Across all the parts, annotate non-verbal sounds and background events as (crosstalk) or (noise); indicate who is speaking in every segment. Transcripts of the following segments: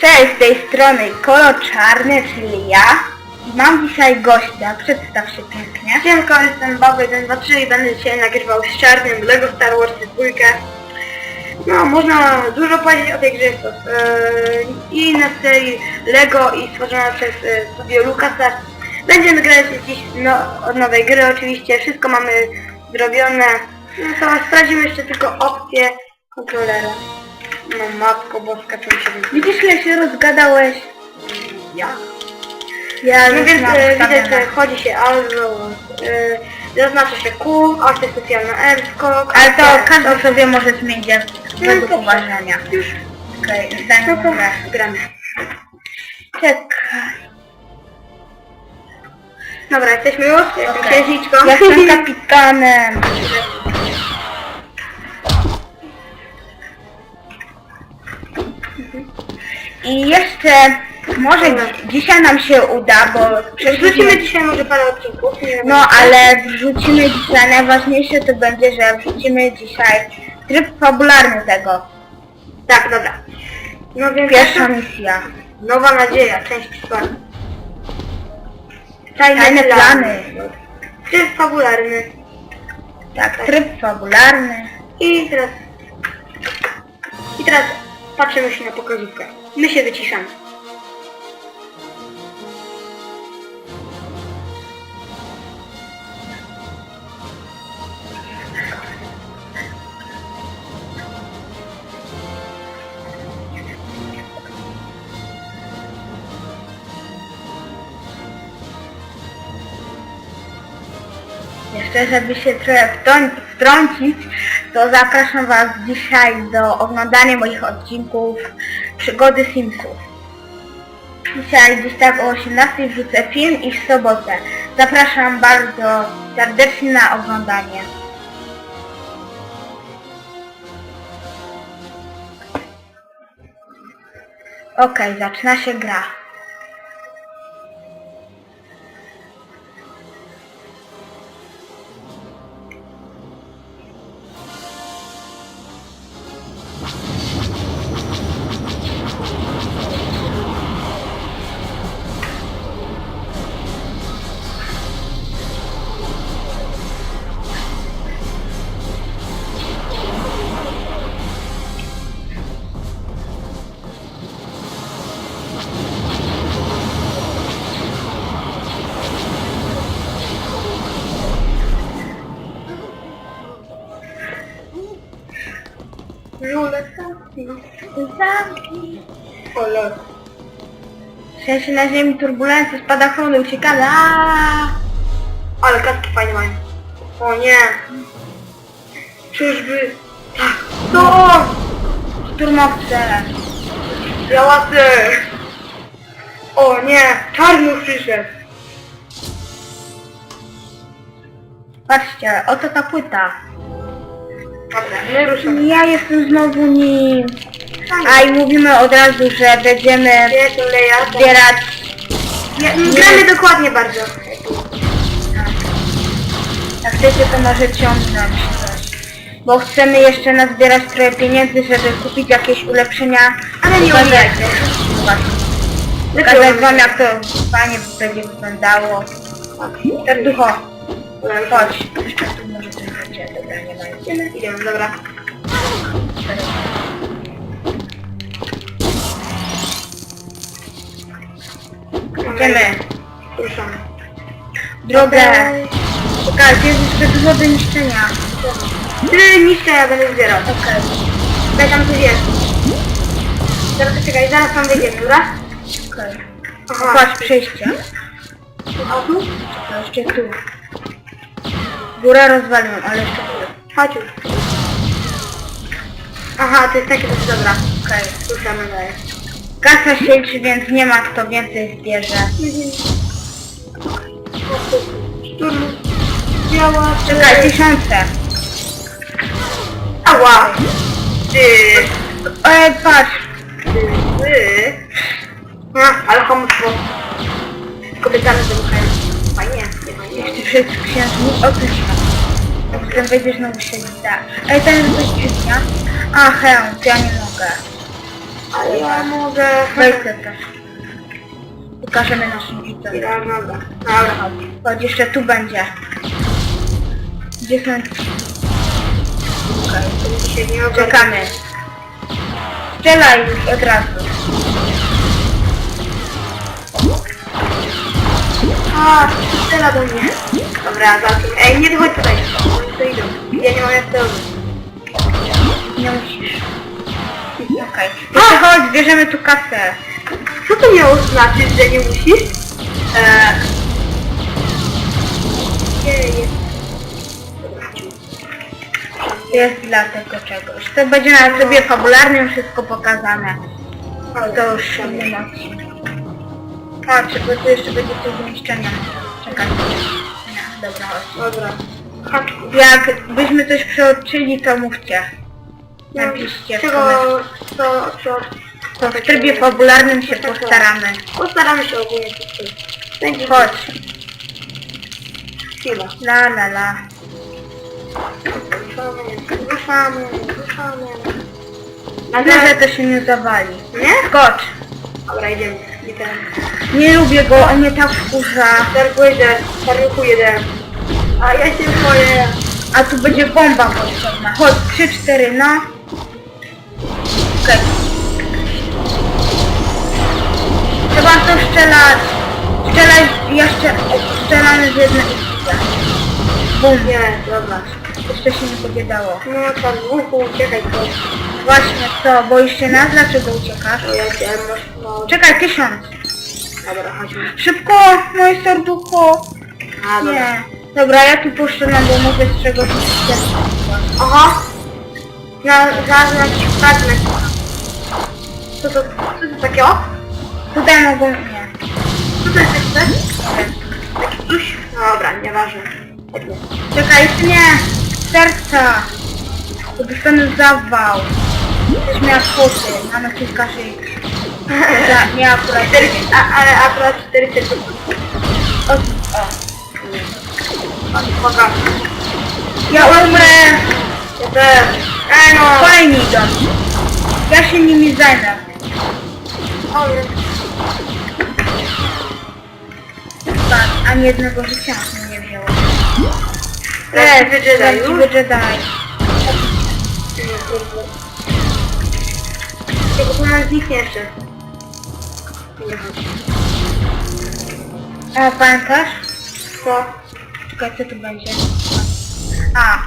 Speaker 1: Cześć, z tej strony Kolo Czarny, czyli ja. Mam dzisiaj gościa, przedstaw się pięknie.
Speaker 2: Siemka, jestem Baby 123 i będę dzisiaj nagrywał z czarnym Lego Star Wars 2. No, można dużo powiedzieć o tej grze. Jest to e, i na serii Lego i stworzona przez e, studio Lucasa. Będziemy grać dziś no, od nowej gry oczywiście. Wszystko mamy zrobione. No to sprawdzimy jeszcze tylko opcję kontrolera. No matko boska, czym się wygląda.
Speaker 1: Widzisz, ile się rozgadałeś?
Speaker 2: Ja.
Speaker 1: Ja
Speaker 2: No więc
Speaker 1: mam
Speaker 2: e,
Speaker 1: ustawione.
Speaker 2: że chodzi się albo e, zaznacza się Q, akcja specjalna R, skok.
Speaker 1: Ale to
Speaker 2: akcja-
Speaker 1: każdy sobie może zmienić jak według
Speaker 2: to-
Speaker 1: uważania.
Speaker 2: Już.
Speaker 1: Okej,
Speaker 2: No to
Speaker 1: grę.
Speaker 2: gramy.
Speaker 1: Czekaj.
Speaker 2: Dobra, jesteśmy już. Jestem
Speaker 1: Okej.
Speaker 2: księżniczką.
Speaker 1: Ja Jestem kapitanem. (laughs) I jeszcze może dzi- dzisiaj nam się uda, bo
Speaker 2: Wrzucimy
Speaker 1: przeszliśmy...
Speaker 2: dzisiaj może parę odcinków. Nie wiem.
Speaker 1: No ale wrzucimy dzisiaj, najważniejsze to będzie, że wrzucimy dzisiaj tryb fabularny tego.
Speaker 2: Tak, dobra. No więc
Speaker 1: Pierwsza misja.
Speaker 2: Nowa nadzieja, część czwarta.
Speaker 1: Tajne plany.
Speaker 2: Tryb fabularny.
Speaker 1: Tak, tryb fabularny.
Speaker 2: I teraz... I teraz patrzymy się na pokazówkę. My się wyciszamy.
Speaker 1: Jeszcze żeby się trochę wtrą- wtrącić, to zapraszam Was dzisiaj do oglądania moich odcinków Przygody Simsów. Dzisiaj gdzieś tak o 18 wrzucę film i w sobotę. Zapraszam bardzo serdecznie na oglądanie. Okej, zaczyna się gra. Zamki.
Speaker 2: O lol.
Speaker 1: Na ziemi turbulencje, spadochrony, uciekamy.
Speaker 2: Ale kaski fajne mają. O nie. Czyżby... Tak. To on!
Speaker 1: Szturmowce.
Speaker 2: Białasy! O nie! Czarny przyszedł!
Speaker 1: Patrzcie, oto ta płyta.
Speaker 2: Dobra, my ruszamy.
Speaker 1: Ja jestem znowu nim. A i mówimy od razu, że będziemy zbierać...
Speaker 2: Ja, gramy dokładnie bardzo.
Speaker 1: Jak chcecie, to może ciągnąć coś. Bo chcemy jeszcze nazbierać trochę pieniędzy, żeby kupić jakieś ulepszenia.
Speaker 2: Ale nie
Speaker 1: Pokazać
Speaker 2: umijajcie.
Speaker 1: wam jak to fajnie będzie wyglądało. Serducho, chodź. Jeszcze tu
Speaker 2: Idziemy, idziemy, dobra.
Speaker 1: Idziemy.
Speaker 2: Ruszamy.
Speaker 1: Drogę. Czekajcie, jest jeszcze dużo do niszczenia.
Speaker 2: Ty niszczę, ja będę zbierał.
Speaker 1: Okej.
Speaker 2: Daj tam coś jest. Zaraz czekaj, zaraz tam wyjdziemy, dobra?
Speaker 1: Okej.
Speaker 2: Aha.
Speaker 1: Chodź, przejście.
Speaker 2: A tu?
Speaker 1: Czekaj, jeszcze tu. Górę rozwaliłem, ale jeszcze tu.
Speaker 2: Chodź już. Aha, to jest takie coś dobra.
Speaker 1: Okej.
Speaker 2: Ruszamy dalej.
Speaker 1: Kasa się liczy, więc nie ma kto więcej zbierze.
Speaker 2: Szturm. Biała.
Speaker 1: Czekaj, tysiące.
Speaker 2: Ała. Ty.
Speaker 1: E, patrz.
Speaker 2: Ty. A, ale homostwo. Kobietami wybuchają. Fajnie, nie fajnie.
Speaker 1: Jeszcze przed księżnik, o wejdziesz znowu się tak. Ej, ten jest coś dziwnia. A, hełm, to ja nie mogę.
Speaker 2: Ale ja mogę...
Speaker 1: Wejdźcie też. Pokażemy naszym widzom.
Speaker 2: Ja mogę. Dobra, chodź.
Speaker 1: Chodź, jeszcze tu będzie. Gdzie są
Speaker 2: nie.
Speaker 1: Czekamy. Strzelaj już od razu.
Speaker 2: A, strzela do mnie. Dobra, za tym. Ej, nie wychodź tutaj. Oni tu idą. Ja nie mam jak to.
Speaker 1: Nie musisz. Okej. Jeszcze chodź, bierzemy tu kasę.
Speaker 2: Co to miało znaczyć, że nie musisz? Eee... Nie, nie. Dobra, chodźmy.
Speaker 1: Jest dla tego czegoś. To będzie na trybie fabularnym wszystko pokazane. To już w innym odcinku. Patrz, bo tu jeszcze będzie coś do niszczenia. Czekaj. Nie, dobra, chodź.
Speaker 2: Dobra. Chodź.
Speaker 1: Jak byśmy coś przeoczyli, to mówcie. Napiszcie w
Speaker 2: Czego,
Speaker 1: komentarzach.
Speaker 2: co, co...
Speaker 1: To w trybie fabularnym się postaramy.
Speaker 2: Postaramy się ogólnie. Będzie
Speaker 1: Chodź.
Speaker 2: chwila.
Speaker 1: La la la.
Speaker 2: Ruszamy, ruszamy, ruszamy.
Speaker 1: Myślę, że to się nie zawali.
Speaker 2: Nie?
Speaker 1: Skocz.
Speaker 2: Dobra, idziemy. Idziemy.
Speaker 1: Nie lubię go, on mnie tak wkurza.
Speaker 2: Targu jeden, targu jeden. A ja się boję.
Speaker 1: A tu będzie bomba potrzebna. Chodź, 3, 4, no. Okej. Trzeba to strzelać. Strzelaj, ja strze- strzelamy z jednej Bum.
Speaker 2: Nie, dobra.
Speaker 1: Jeszcze się nie dało.
Speaker 2: No targu, uciekaj to.
Speaker 1: Właśnie co, boisz się nas? Dlaczego uciekasz?
Speaker 2: To ja cię, no.
Speaker 1: Czekaj, tysiąc.
Speaker 2: Dobra, chodźmy.
Speaker 1: Szybko, moje serducho.
Speaker 2: A, dobra.
Speaker 1: Nie. Dobra, ja tu poszedłem, bo może z czegoś
Speaker 2: Aha. No, jakiś fragment. Co to, co to takiego?
Speaker 1: Tutaj mogą... Nie.
Speaker 2: Co to jest
Speaker 1: nie.
Speaker 2: Taki coś? No dobra, nieważne.
Speaker 1: Czekaj, jeszcze nie! Serca! To dostanę zawał. Też miała kwoty, mamy kilka szyk. Za, nie akurat.
Speaker 2: Cztery, a, ale akurat 4 sekundy.
Speaker 1: O, o.
Speaker 2: Uwaga.
Speaker 1: Ja umrę!
Speaker 2: Ja też. Ej no.
Speaker 1: Fajnie idą. Ja się nimi zajmę.
Speaker 2: O, jest.
Speaker 1: Tak, ani jednego życia mi nie wzięło.
Speaker 2: Prawdziwy Jedi,
Speaker 1: prawdziwy? Jedi.
Speaker 2: Tylko to nam zniknie jeszcze.
Speaker 1: A, pamiętasz?
Speaker 2: Co?
Speaker 1: Czekaj, co tu będzie? A.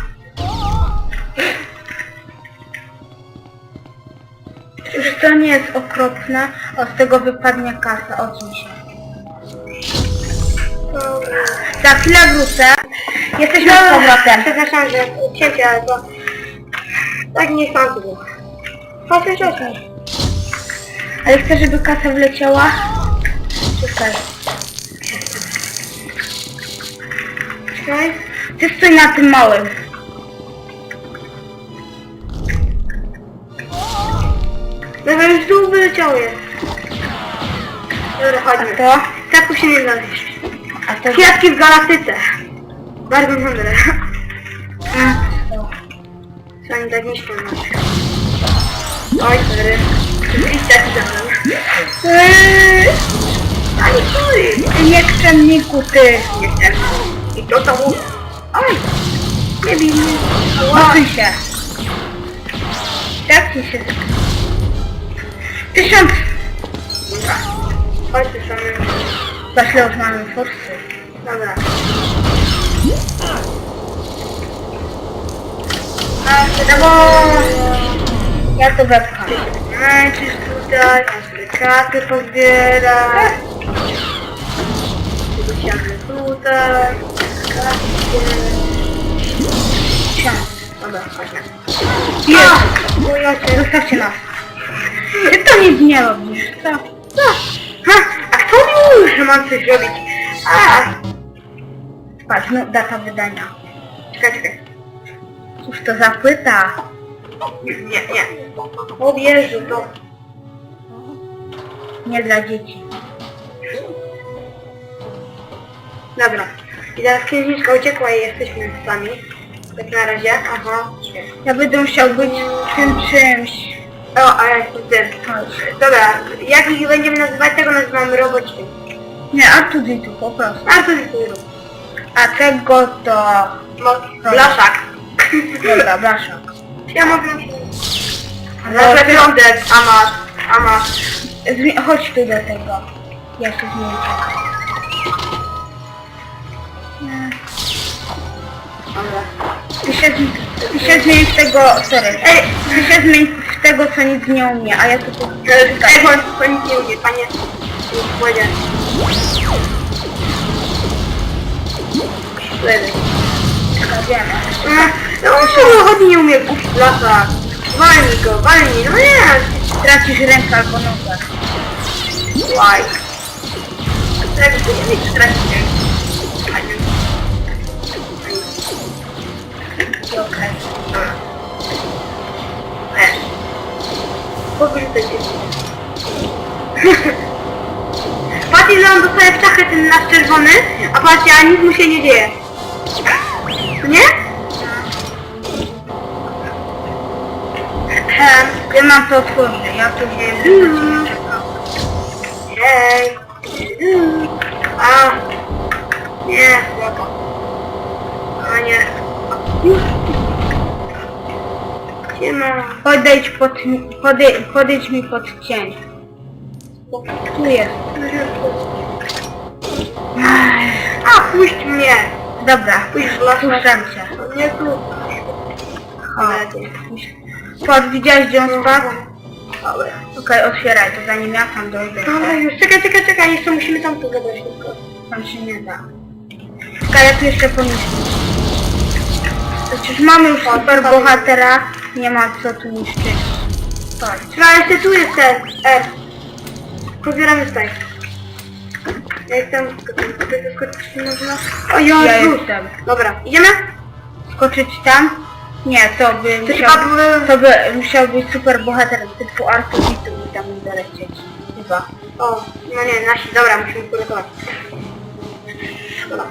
Speaker 1: Już to nie jest okropne, od tego wypadnie kasa, odsuń się.
Speaker 2: Dobra.
Speaker 1: Za chwilę wrócę. Jesteśmy z powrotem.
Speaker 2: Przepraszam, że cięcie, ale to... Tak nie było. Chodź, chodź, chodź.
Speaker 1: Ale chcę, żeby kasa wleciała? Czekaj.
Speaker 2: Czekaj.
Speaker 1: Ty stój na tym małym.
Speaker 2: Dobra, już dół wyleciało jest. Dobra, chodźmy.
Speaker 1: to?
Speaker 2: Statku się nie znaleźć.
Speaker 1: A to...
Speaker 2: Kwiatki w galaktyce. Bardzo mądre. Co oni tak niszczą nas. Oj, sorry.
Speaker 1: Eee,
Speaker 2: Ani sorry.
Speaker 1: Ty niekczemniku, ty.
Speaker 2: Nie chcę. I to to mów. Oj. Nie mnie.
Speaker 1: Odsuń się. Tak ci się... Tysiąc...
Speaker 2: Dobra. Chodź tu samy.
Speaker 1: Zaśle już mamy forsy.
Speaker 2: Dobra.
Speaker 1: No bo... Ja to wepcham.
Speaker 2: Męczysz tutaj, a sobie karty pozbiera. Wyciągnę tutaj. Karty.
Speaker 1: Tysiąc.
Speaker 2: Dobra, chodźmy.
Speaker 1: Jest! Bojacie, zostawcie nas. Ty to nic nie robisz, co?
Speaker 2: Co? Ha, a kto mówił, że mam coś robić? A,
Speaker 1: no data wydania.
Speaker 2: czekaj, czekaj.
Speaker 1: Cóż to za płyta?
Speaker 2: Nie, nie, nie. O Jezu, to...
Speaker 1: Nie dla dzieci.
Speaker 2: Dobra. I teraz księżniczka uciekła i jesteśmy sami. Tak na razie. Aha.
Speaker 1: Ja będę musiał być tym czymś.
Speaker 2: O, a ja jestem tym. Dobra, jak ich będziemy nazywać, tego nazywamy robocie.
Speaker 1: Nie, Artuditu po prostu.
Speaker 2: A to jest.
Speaker 1: A tego to...
Speaker 2: No, blaszak.
Speaker 1: Dobra, Blaszak.
Speaker 2: Ja mogę... Piątek, a masz, a masz.
Speaker 1: Chodź tu do tego. Ja się zmienię.
Speaker 2: Dobra.
Speaker 1: Ty się, ty się zmień w tego... Sorry. Ej, ty się zmień w tego, co nic nie umie, a ja tu... tu
Speaker 2: Ej, bądź to nic nie umie, panie. Powiedział. Lewy.
Speaker 1: Wiemy.
Speaker 2: No, on chodzi nie umie kupić lasa. Walnij go, walnij, no nie.
Speaker 1: Tracisz rękę albo nogę.
Speaker 2: Łaj. Tu nie wiesz, tracicie. Fajnie.
Speaker 1: I Okej.
Speaker 2: Wiesz. Pogrzucaj się. (laughs) Patrz ile on dostaje w ten nasz czerwony, a patrzcie, a nic mu się nie dzieje.
Speaker 1: Ja mam to otworzę, ja tu nie
Speaker 2: Mm.
Speaker 1: czekam.
Speaker 2: Hej. A. Nie, spoko. A nie. Siema.
Speaker 1: Podejdź pod, podejdź, podejdź mi pod cień. Tu jest.
Speaker 2: A, puść mnie.
Speaker 1: Dobra,
Speaker 2: Puść
Speaker 1: puszczam cię.
Speaker 2: Nie tu.
Speaker 1: O, Pod, widziałeś gdzie on spadł?
Speaker 2: Dobra.
Speaker 1: Okej, otwieraj to zanim ja tam dojdę.
Speaker 2: Dobra, już czekaj, czekaj, czekaj, jeszcze musimy tam tu zabrać tylko.
Speaker 1: Tam się nie da. Czekaj, ja tu jeszcze pomyślę. Przecież mamy już super bohatera, nie ma co tu niszczyć. Chodź.
Speaker 2: Trzeba jeszcze tu jest ten R. Pobieramy tutaj. Ja jestem... Tutaj zaskoczyć nie można. O, ja,
Speaker 1: Ja
Speaker 2: już.
Speaker 1: jestem.
Speaker 2: Dobra, idziemy?
Speaker 1: Skoczyć tam? Nie, to by
Speaker 2: To
Speaker 1: musiał,
Speaker 2: chyba
Speaker 1: to by musiał być super bohater typu Artuditu i tam dolecieć. Chyba.
Speaker 2: O, no nie, nasi, dobra, musimy uratować. Dobra.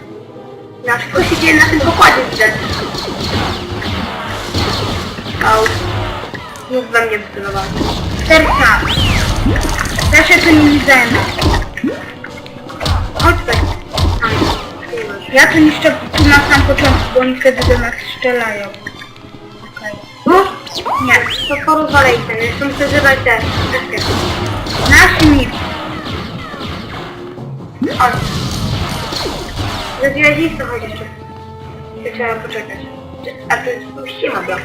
Speaker 2: Na wszystko się dzieje na tym pokładzie widzę. Au. Znów we mnie wycelował.
Speaker 1: Serca. Ja się tu nie zajmę.
Speaker 2: Chodź tutaj.
Speaker 1: Ja tu niszczę tu na sam początku, bo oni wtedy do nas strzelają. Nie.
Speaker 2: to porozwalaj ten, jeszcze muszę zebrać te deskę.
Speaker 1: Nasz mit.
Speaker 2: Chodź. Zabiłeś chodź jeszcze. To trzeba poczekać. A to jest ściema była.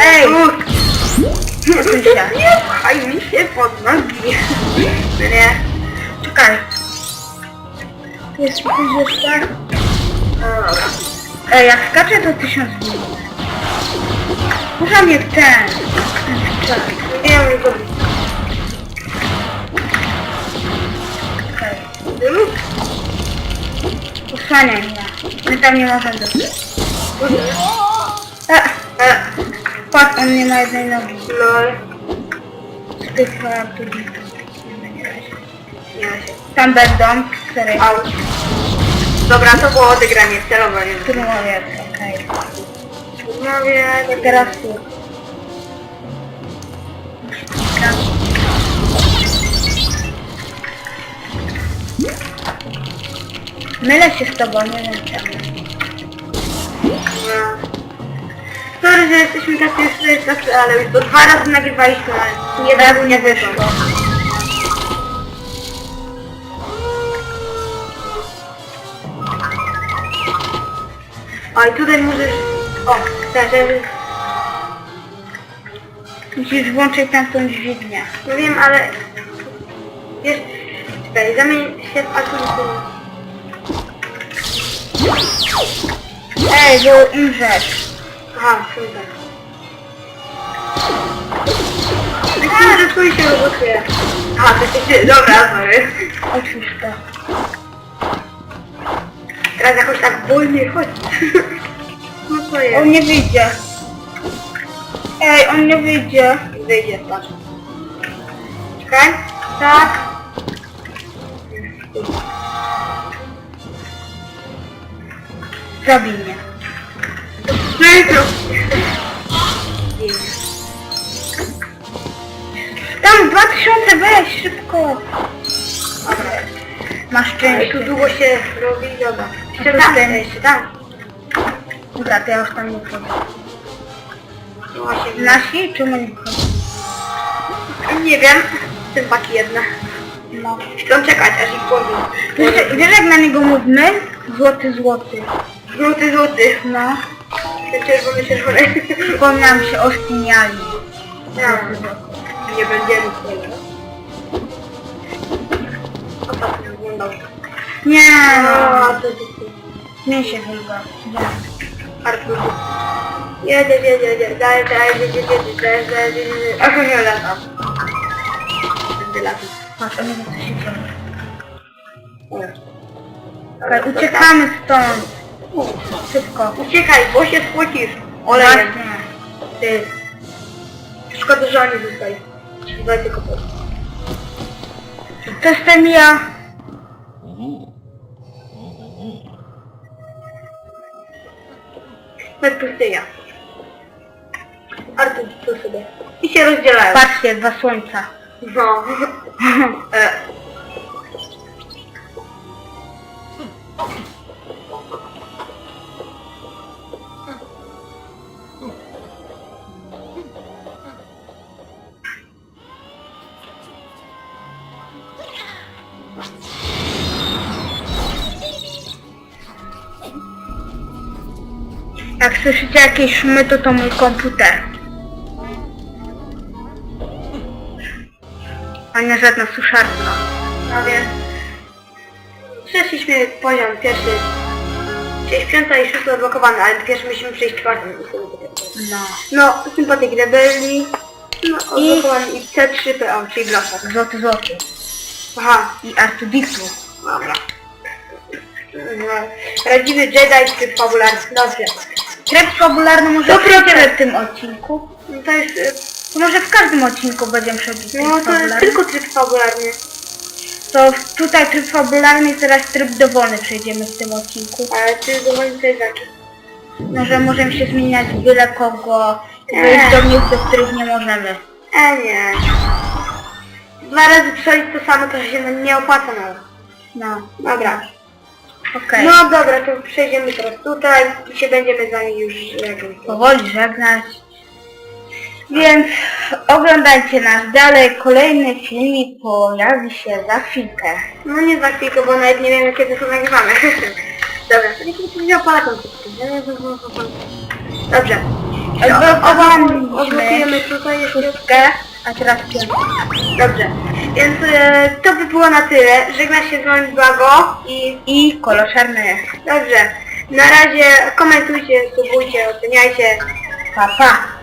Speaker 1: Ej! (laughs)
Speaker 2: Nie pchaj mi się pod nogi. No nie.
Speaker 1: Czekaj. Jest?
Speaker 2: No dobra.
Speaker 1: Ej, jak skaczę to tysiąc minut. Może mnie ten. ten wczoraj.
Speaker 2: Nie wiem. Zrób.
Speaker 1: Posłaniaj mnie. My tam nie możemy E, patrz, on nie ma jednej nogi.
Speaker 2: lol. Ma się.
Speaker 1: Tam będą.
Speaker 2: Au. Dobra, to było odegranie celowanie.
Speaker 1: Turmowiec, okej.
Speaker 2: Mówię,
Speaker 1: Teraz tu. Mylę się z tobą, nie wiem czemu.
Speaker 2: No. Sorry, że jesteśmy tacy już ale już to dwa razy nagrywaliśmy, ale jeden
Speaker 1: Raz nie wyszło.
Speaker 2: O, i tutaj możesz... O, tak, żeby...
Speaker 1: Musisz włączyć tamtą dźwignię.
Speaker 2: No wiem, ale... Wiesz... Czekaj, zamień się w Arturę.
Speaker 1: Ej, bo umrzesz.
Speaker 2: Aha, super. A, że twój się rozgotuje. Aha, to się... Dobra, sorry.
Speaker 1: To.
Speaker 2: Teraz jakoś tak wolniej chodzi. (laughs) No to jest.
Speaker 1: On nie wyjdzie. Ej, on nie wyjdzie.
Speaker 2: Wyjdzie, patrz. Czekaj. Tak.
Speaker 1: Zabij mnie.
Speaker 2: Szybko!
Speaker 1: Tam 2000 weź, szybko. Masz
Speaker 2: Ale tu
Speaker 1: szczęście.
Speaker 2: długo się robi, dobra. Jeszcze
Speaker 1: ten.
Speaker 2: jeszcze tam.
Speaker 1: Dobra, to ja już tam nie wchodzę.
Speaker 2: No właśnie,
Speaker 1: Nasi? Czemu nie wchodzę?
Speaker 2: nie wiem. Ten baki jedna.
Speaker 1: No.
Speaker 2: Chcą czekać, aż ich.
Speaker 1: Wiesz, wiesz jak na niego mówmy? Złoty, złoty.
Speaker 2: Złoty, złoty.
Speaker 1: No.
Speaker 2: Ten czerwony, czerwony.
Speaker 1: Przypomniałam (laughs) się o Stiniali.
Speaker 2: No, nie będziemy tego. Oglądał.
Speaker 1: Nie
Speaker 2: A,
Speaker 1: no.
Speaker 2: to to to.
Speaker 1: Nie się chyba.
Speaker 2: Artur. Jedzie, jedzie, jedzie, dalej, dalej, jedzie, jedzie, dalej, dalej, jedzie, aż nie lata. Będę latał.
Speaker 1: Patrz, nie wiem co się dzieje. Okej, uciekamy stąd. Szybko.
Speaker 2: Uciekaj, bo się spłocisz. Olejem. Ty. Szkoda, że oni zostali. Daj tylko po.
Speaker 1: To jestem ja.
Speaker 2: Na pustynia. Artur, tu sobie. I się rozdzielają.
Speaker 1: Patrzcie, dwa słońca.
Speaker 2: No. (laughs) e.
Speaker 1: Jak słyszycie jakieś szumy, to to mój komputer. A nie żadna suszarka.
Speaker 2: No więc przeszliśmy poziom pierwszy. Czyli piąta i szósta odblokowany, ale pierwszy musimy przejść czwartą.
Speaker 1: No.
Speaker 2: No, sympatyk rebelii. No,
Speaker 1: I-
Speaker 2: odblokowany i C3PO, czyli blaszak.
Speaker 1: Złoty, złoty.
Speaker 2: Aha,
Speaker 1: I Artuditu.
Speaker 2: dobra. No, Prawdziwy Jedi tryb fabularny. Dobrze.
Speaker 1: Tryb fabularny może
Speaker 2: To
Speaker 1: w tym odcinku.
Speaker 2: No to jest... y,
Speaker 1: To może w każdym odcinku będziemy tryb
Speaker 2: No to jest
Speaker 1: fabularny.
Speaker 2: tylko tryb fabularny.
Speaker 1: To w- tutaj tryb fabularny i teraz tryb dowolny przejdziemy w tym odcinku.
Speaker 2: Ale ty dowolny to jest jaki?
Speaker 1: No, że możemy się zmieniać byle kogo, wejść do miejsc, do których nie możemy.
Speaker 2: E nie. Dwa razy przejść to samo to się nie opłaca nawet.
Speaker 1: No,
Speaker 2: Dobra.
Speaker 1: Okej.
Speaker 2: No dobra, to przejdziemy teraz tutaj i się będziemy z nami już żegnać.
Speaker 1: Powoli żegnać. Więc oglądajcie nas dalej. Kolejny filmik pojawi się za chwilkę.
Speaker 2: No nie za chwilkę, bo nawet nie wiemy kiedy to nagrywamy. (laughs) Dobra, to niech mi powiedział Polakom Dobrze.
Speaker 1: Odblokowaliśmy
Speaker 2: Odblokujemy tutaj jeszcze.
Speaker 1: szóstkę, a teraz piątkę.
Speaker 2: Dobrze. Więc e, to by było na tyle. Żegna się z wami Bago i
Speaker 1: I kolor czarny.
Speaker 2: dobrze. Na razie komentujcie, subujcie, oceniajcie.
Speaker 1: Pa, pa.